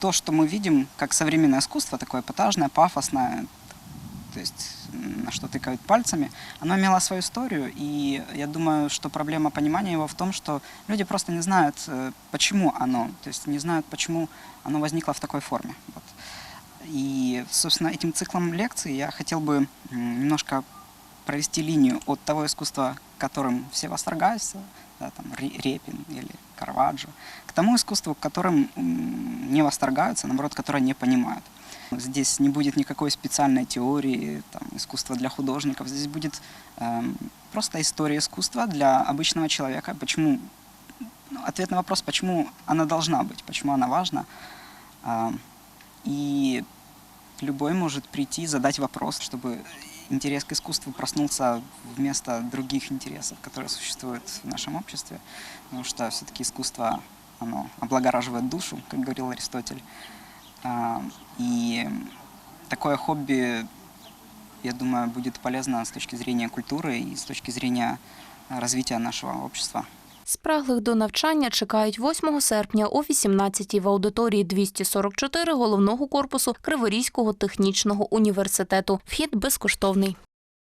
То, что мы видим как современное искусство, такое эпатажное, пафосное, то есть на что тыкают пальцами, оно имело свою историю, и я думаю, что проблема понимания его в том, что люди просто не знают, э, почему оно, то есть не знают, почему оно возникло в такой форме. Вот. И, собственно, этим циклом лекций я хотел бы немножко провести линию от того искусства, которым все восторгаются, да, там, Ре- Репин или Караваджо, к тому искусству, которым не восторгаются, наоборот, которое не понимают. Здесь не будет никакой специальной теории, там, искусства для художников. Здесь будет эм, просто история искусства для обычного человека. Почему? ну, ответ на вопрос, почему она должна быть, почему она важна. А, и любой может прийти, задать вопрос, чтобы интерес к искусству проснулся вместо других интересов, которые существуют в нашем обществе. Потому что все-таки искусство, оно облагораживает душу, как говорил Аристотель. А, И такое хобби, я думаю, будет полезно с точки зрения культуры и с точки зрения а, развития нашего общества. Спраглих до навчання чекають 8 серпня о 18-й в аудиторії 244 головного корпусу Криворізького технічного університету. Вхід безкоштовний.